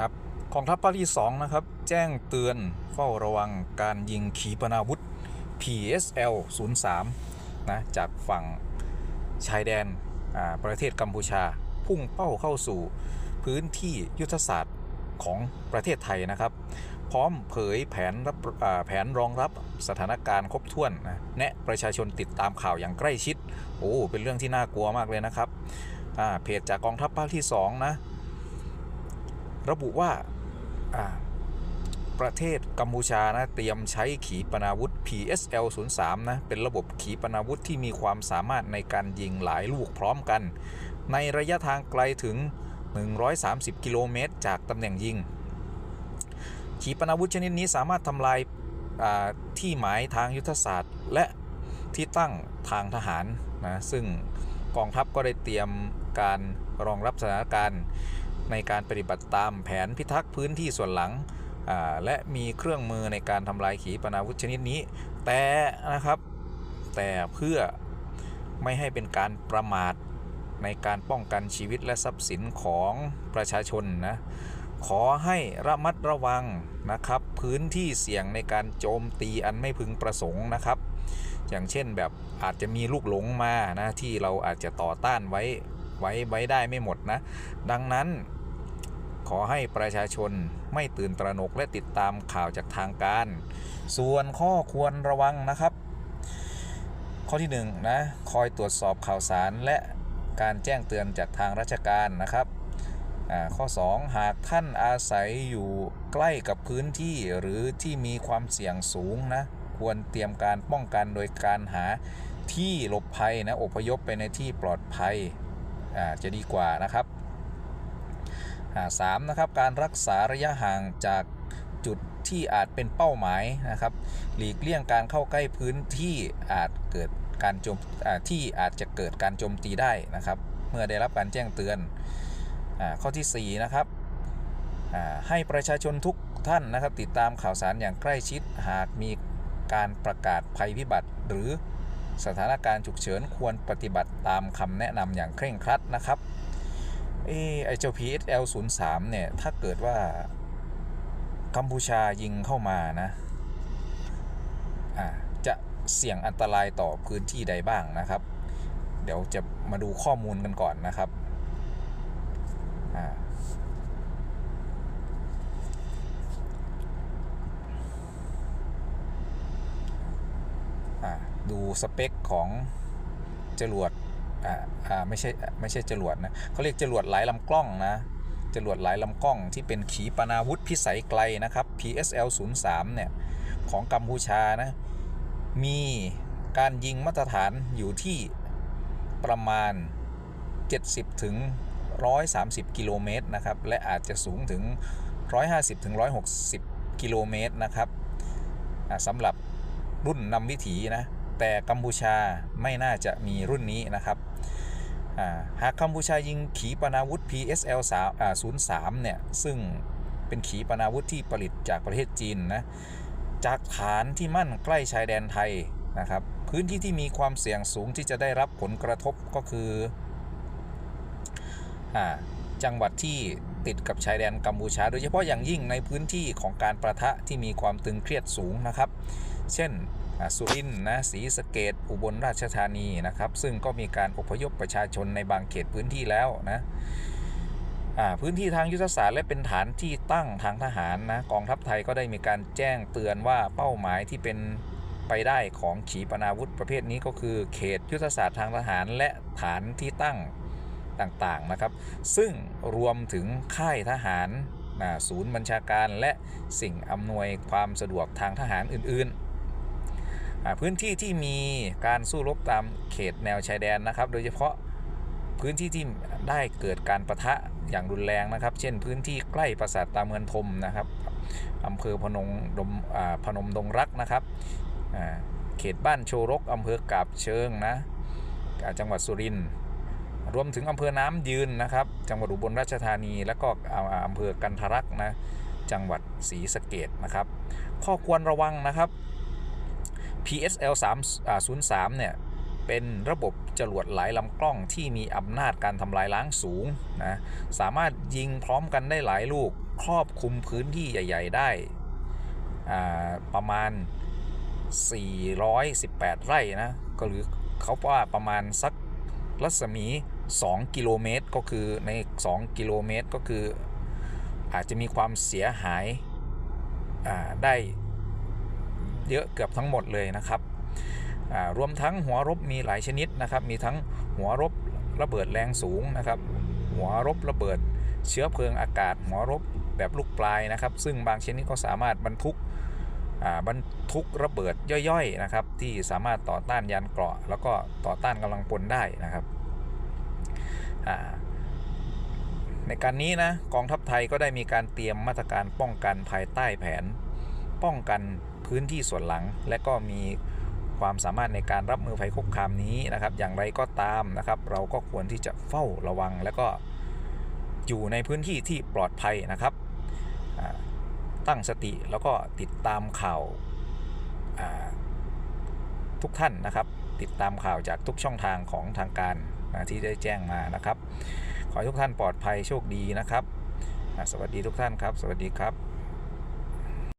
ครับกองทัพภาคที่2นะครับ แจ้งเตือนเฝ้าระวังการยิงขีปนาวุธ PSL 03นะจากฝั่งชายแดนประเทศกัมพูชา พุ่งเป้าเข้าสู่พื้นที่ยุทธศาสตร์ของประเทศไทยนะครับ พร้อมเผยแผนรับแผนรองรับสถานการณ์ครบถ้วนนะแนะประชาชนติดตามข่าวอย่างใกล้ชิด โอ้ เป็นเรื่องที่น่ากลัวมากเลยนะครับเพจจากกองทัพภาคที่2นะ ระบุว่าประเทศกัมพูชานะเตรียมใช้ขีปนาวุธ PSL 03นะเป็นระบบขีปนาวุธที่มีความสามารถในการยิงหลายลูกพร้อมกัน ในระยะทางไกลถึง 130 กิโลเมตร จากตำแหน่งยิง ขีปนาวุธชนิดนี้สามารถทำลายที่หมายทางยุทธศาสตร์ และที่ตั้งทางทหารนะซึ่งกองทัพก็ได้เตรียมการรองรับสถานการณ์ ในการปฏิบัติตามแผนพิทักษ์พื้นที่ส่วนหลัง และมีเครื่องมือในการทำลายขีปนาวุธชนิดนี้ แต่นะครับแต่เพื่อไม่ให้เป็นการประมาทในการป้องกันชีวิตและทรัพย์สินของประชาชนนะขอให้ระมัดระวังนะครับ พื้นที่เสี่ยงในการโจมตีอันไม่พึงประสงค์นะครับ อย่างเช่นแบบอาจจะมีลูกหลงมานะที่เราอาจจะต่อต้านไว้ไว้ไว้ได้ไม่หมดนะ ดังนั้น ขอให้ประชาชนไม่ตื่นตระหนกและติดตามข่าวจากทางการ ส่วนข้อควรระวังนะครับ ข้อที่1นงนะคอยตรวจสอบข่าวสารและการแจ้งเตือนจากทางราชการนะครับข้อ 2 หากท่านอาศัยอยู่ใกล้กับพื้นที่หรือที่มีความเสี่ยงสูงนะควรเตรียมการป้องกันโดยการหาที่หลบภัยนะอพยพไปในที่ปลอดภัยจะดีกว่านะครับ อ่าสามนะครับการรักษาระยะห่างจากจุดที่อาจเป็นเป้าหมายนะครับ หลีกเลี่ยงการเข้าใกล้พื้นที่อาจเกิดการโจมที่อาจจะเกิดการโจมตีได้นะครับ เมื่อได้รับการแจ้งเตือนอข้อที่ 4 นะครับให้ประชาชนทุกท่านนะครับ ติดตามข่าวสารอย่างใกล้ชิดหากมีการประกาศภัยพิบัติ หรือสถานการณ์ฉุกเฉินควรปฏิบัติตามคำแนะนำอย่างเคร่งครัดนะครับ เออไอเจ้า PSL 03เนี่ย ถ้าเกิดว่ากัมพูชายิงเข้ามานะจะเสี่ยงอันตรายต่อพื้นที่ใดบ้างนะครับ เดี๋ยวจะมาดูข้อมูลกันก่อนนะครับดูสเปคของจรวด อ่าอ่าไม่ใช่ไม่ใช่จรวดนะเขาเรียกจรวดหลายลำกล้องนะจรวดหลายลำกล้องที่เป็นขีปนาวุธพิสัยไกลนะครับ PSL 03เนี่ยของกัมพูชานะมีการยิงมาตรฐานอยู่ที่ประมาณ 70 ถึง 130 กิโลเมตรนะครับ และอาจจะสูงถึง 150 ถึง 160 กิโลเมตรนะครับอ่าสำหรับรุ่นนำวิถีนะ แต่กัมพูชาไม่น่าจะมีรุ่นนี้นะครับหากกัมพูชายิงขีปนาวุธ PSL 3 03 เนี่ย ซึ่งเป็นขีปนาวุธที่ผลิตจากประเทศจีนนะจากฐานที่มั่นใกล้ชายแดนไทยนะครับพื้นที่ที่มีความเสี่ยงสูงที่จะได้รับผลกระทบก็คืออจังหวัดที่ติดกับชายแดนกัมพูชา โดยเฉพาะอย่างยิ่งในพื้นที่ของการประทะที่มีความตึงเครียดสูงนะครับ เช่นสุรินทร์นะศรีสะเกดอุบลราชธานีนะครับ ซึ่งก็มีการอพยพประชาชนในบางเขตพื้นที่แล้วนะพื้นที่ทางยุทธศาสตร์และเป็นฐานที่ตั้งทางทหารนะกองทัพไทยก็ได้มีการแจ้งเตือนว่าเป้าหมายที่เป็นไปได้ของขีปนาวุธประเภทนี้ก็คือ เขตยุทธศาสตร์ทางทหารและฐานที่ตั้งต่างๆนะครับ ซึ่งรวมถึงค่ายทหารศูนย์บัญชาการและสิ่งอำนวยความสะดวกทางทหารอื่นๆ พื้นที่ที่มีการสู้รบตามเขตแนวชายแดนนะครับ โดยเฉพาะพื้นที่ที่ได้เกิดการประทะอย่างรุนแรงนะครับ เช่นพื้นที่ใกล้ปราสาทตาเมือนทมนะครับอำเภอพนงดมพนมดงรักนะครับเขตบ้านโชรกอำเภอกาบเชิงนะจังหวัดสุรินทร์รวมถึงอำเภอน้ำยืนนะครับ จังหวัดอุบลราชธานี และก็อ่าอ่าอำเภอกันทรักนะจังหวัดศรีสะเกดนะครับ ข้อควรระวังนะครับ PSL 3อ่า03เนี่ยเป็นระบบจรวดหลายลำกล้องที่มีอำนาจการทำลายล้างสูงนะสามารถยิงพร้อมกันได้หลายลูกครอบคลุมพื้นที่ใหญ่ ๆ ได้ประมาณ 418 ไร่นะก็หรือเขาว่าประมาณสักรัศมี 2 กิโลเมตรก็คือใน 2 กิโลเมตรก็คืออาจจะมีความเสียหายได้ เยอะเกือบทั้งหมดเลยนะครับรวมทั้งหัวรบมีหลายชนิดนะครับ มีทั้งหัวรบระเบิดแรงสูงนะครับ หัวรบระเบิดเชื้อเพลิงอากาศ หัวรบแบบลูกปลายนะครับ ซึ่งบางชนิดก็สามารถบรรทุกบรรทุกระเบิดย่อยๆนะครับ ที่สามารถต่อต้านยานเกราะ แล้วก็ต่อต้านกำลังพลได้นะครับในการนี้นะกองทัพไทยก็ได้มีการเตรียมมาตรการป้องกันภายใต้แผน ป้องกัน พื้นที่ส่วนหลัง และก็มีความสามารถในการรับมือภัยคุกคามนี้นะครับ อย่างไรก็ตามนะครับ เราก็ควรที่จะเฝ้าระวัง และก็อยู่ในพื้นที่ที่ปลอดภัยนะครับ ตั้งสติแล้วก็ติดตามข่าวทุกท่านนะครับ ติดตามข่าวจากทุกช่องทางของทางการที่ได้แจ้งมานะครับ ขอให้ทุกท่านปลอดภัยโชคดีนะครับ สวัสดีทุกท่านครับ สวัสดีครับ